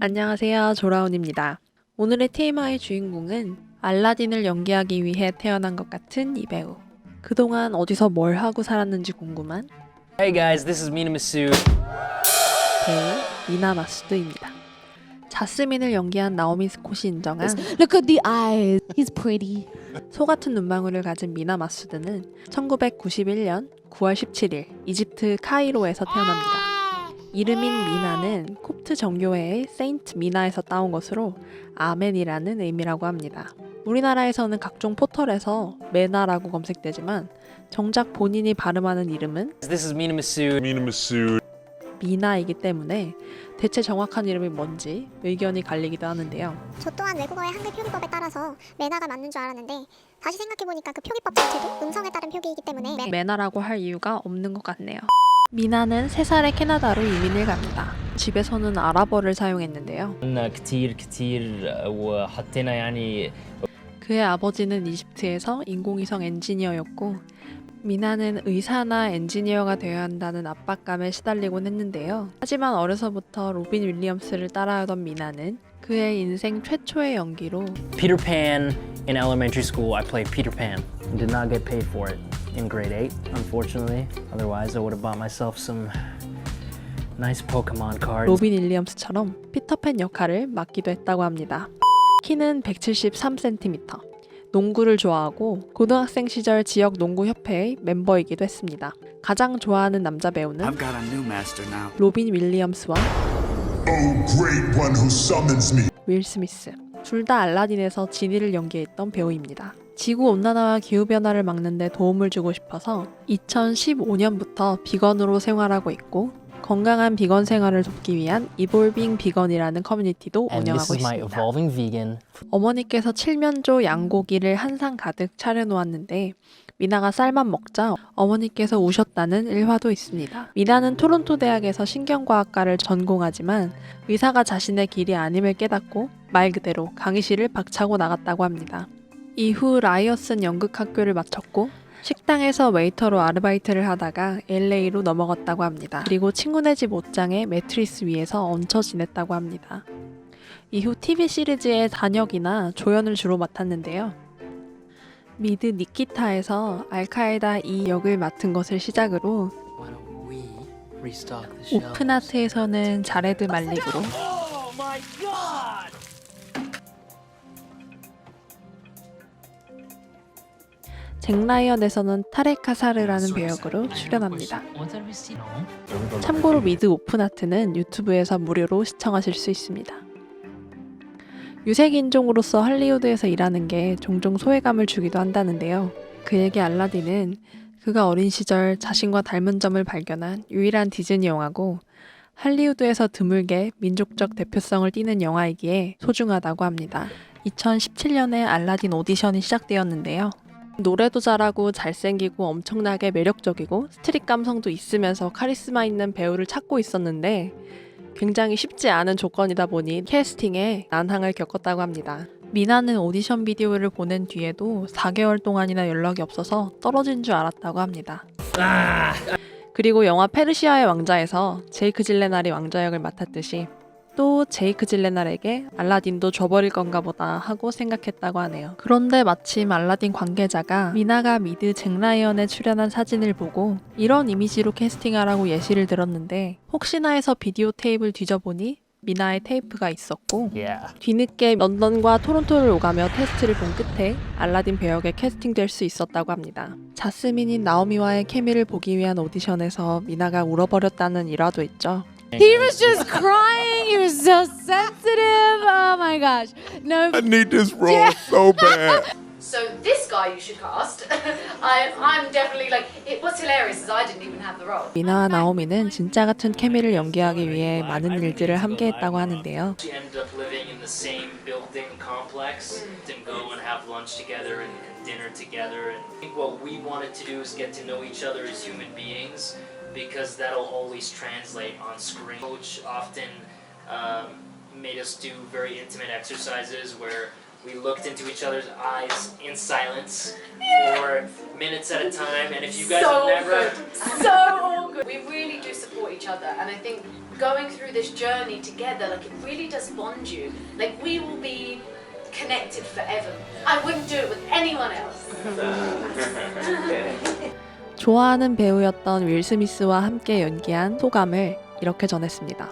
안녕하세요. 조라운입니다. 오늘의 TMI 주인공은 알라딘을 연기하기 위해 태어난 것 같은 이 배우. 그동안 어디서 뭘 하고 살았는지 궁금한 Hey guys, this is Mina Masood. 배우 미나 마수드입니다. 자스민을 연기한 나오미 스콧이 인정한 Look at the eyes. He's pretty. 소 같은 눈망울을 가진 미나 마수드는 1991년 9월 17일 이집트 카이로에서 태어납니다. 이름인 미나는 콥트 정교회의 세인트 미나에서 따온 것으로 아멘이라는 의미라고 합니다. 우리나라에서는 각종 포털에서 메나라고 검색되지만 정작 본인이 발음하는 이름은 This is Mina Masood. Mina Masood. 미나이기 때문에 대체 정확한 이름이 뭔지 의견이 갈리기도 하는데요. 저 또한 외국어의 한글 표기법에 따라서 메나가 맞는 줄 알았는데 다시 생각해보니까 그 표기법 자체도 음성에 따른 표기이기 때문에 메- 메나라고 할 이유가 없는 것 같네요. 미나는 3살에 캐나다로 이민을 갑니다. 집에서는 아랍어를 사용했는데요. 그의 아버지는 이집트에서 인공위성 엔지니어였고 미나는 의사나 엔지니어가 되어야 한다는 압박감에 시달리곤 했는데요. 하지만 어려서부터 로빈 윌리엄스를 따라하던 미나는 그의 인생 최초의 연기로 Peter Pan in elementary school. I played Peter Pan. Did not get paid for it in grade 8, unfortunately. Otherwise, I would have bought myself some nice Pokemon cards. 로빈 윌리엄스처럼 피터팬 역할을 맡기도 했다고 합니다. 키는 173cm. 농구를 좋아하고 고등학생 시절 지역 농구 협회의 멤버이기도 했습니다. 가장 좋아하는 남자 배우는 I've got a new master now. 로빈 윌리엄스와 윌 스미스. 둘 다 알라딘에서 지니를 연기했던 배우입니다. 지구 온난화와 기후 변화를 막는데 도움을 주고 싶어서 2015년부터 비건으로 생활하고 있고 건강한 비건 생활을 돕기 위한 이볼빙 비건이라는 커뮤니티도 운영하고 있습니다. 어머니께서 칠면조 양고기를 한 상 가득 차려놓았는데 미나가 쌀만 먹자 어머니께서 우셨다는 일화도 있습니다. 미나는 토론토 대학에서 신경과학과를 전공하지만 의사가 자신의 길이 아님을 깨닫고 말 그대로 강의실을 박차고 나갔다고 합니다. 이후 라이어슨 연극학교를 마쳤고 식당에서 웨이터로 아르바이트를 하다가 LA로 넘어갔다고 합니다. 그리고 친구네 집 옷장에 매트리스 위에서 얹혀 지냈다고 합니다. 이후 TV 시리즈의 단역이나 조연을 주로 맡았는데요. 미드 니키타에서 알카에다 이 역을 맡은 것을 시작으로? 오픈아트에서는 자레드 말릭으로 잭 라이언에서는 타레카 사르라는 배역으로 출연합니다. 참고로 미드 오픈아트는 유튜브에서 무료로 시청하실 수 있습니다. 유색 인종으로서 할리우드에서 일하는 게 종종 소외감을 주기도 한다는데요. 그에게 알라딘은 그가 어린 시절 자신과 닮은 점을 발견한 유일한 디즈니 영화고 할리우드에서 드물게 민족적 대표성을 띠는 영화이기에 소중하다고 합니다. 2017년에 알라딘 오디션이 시작되었는데요. 노래도 잘하고 잘생기고 엄청나게 매력적이고 스트릿 감성도 있으면서 카리스마 있는 배우를 찾고 있었는데 굉장히 쉽지 않은 조건이다 보니 캐스팅에 난항을 겪었다고 합니다. 미나는 오디션 비디오를 보낸 뒤에도 4개월 동안이나 연락이 없어서 떨어진 줄 알았다고 합니다. 그리고 영화 페르시아의 왕자에서 제이크 질레날이 왕자 역을 맡았듯이 또 제이크 질레날에게 알라딘도 줘버릴 건가 보다 하고 생각했다고 하네요. 그런데 마침 알라딘 관계자가 미나가 미드 잭 라이언에 출연한 사진을 보고 이런 이미지로 캐스팅하라고 예시를 들었는데 혹시나 해서 비디오 테이프를 뒤져보니 미나의 테이프가 있었고 Yeah. 뒤늦게 런던과 토론토를 오가며 테스트를 본 끝에 알라딘 배역에 캐스팅될 수 있었다고 합니다. 자스민인 나오미와의 케미를 보기 위한 오디션에서 미나가 울어버렸다는 일화도 있죠. He was just crying. He was so sensitive. Oh my gosh. No. I need this role so bad. So this guy you should cast. I, I'm definitely like. It, what's hilarious is I didn't even have the role. 미나와 나오미는 진짜 같은 케미를 연기하기 위해 많은 일들을 함께했다고 하는데요. We ended up living in the same building complex and go and have lunch together and, and dinner together. And I think what we wanted to do is get to know each other as human beings because that'll always translate on screen. Coach often um, made us do very intimate exercises where we looked into each other's eyes in silence for minutes at a time. And if you guys so have never awkward. So awkward. we really do support each other, and I think going through this journey together, like it really does bond you. Like we will be connected forever. I wouldn't do it with anyone else. 좋아하는 배우였던 윌 스미스와 함께 연기한 소감을 이렇게 전했습니다.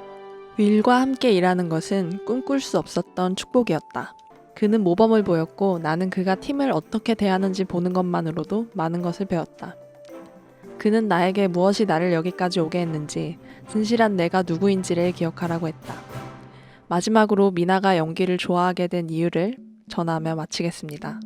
윌과 함께 일하는 것은 꿈꿀 수 없었던 축복이었다. 그는 모범을 보였고 나는 그가 팀을 어떻게 대하는지 보는 것만으로도 많은 것을 배웠다. 그는 나에게 무엇이 나를 여기까지 오게 했는지 진실한 내가 누구인지를 기억하라고 했다. 마지막으로 미나가 연기를 좋아하게 된 이유를 전하며 마치겠습니다.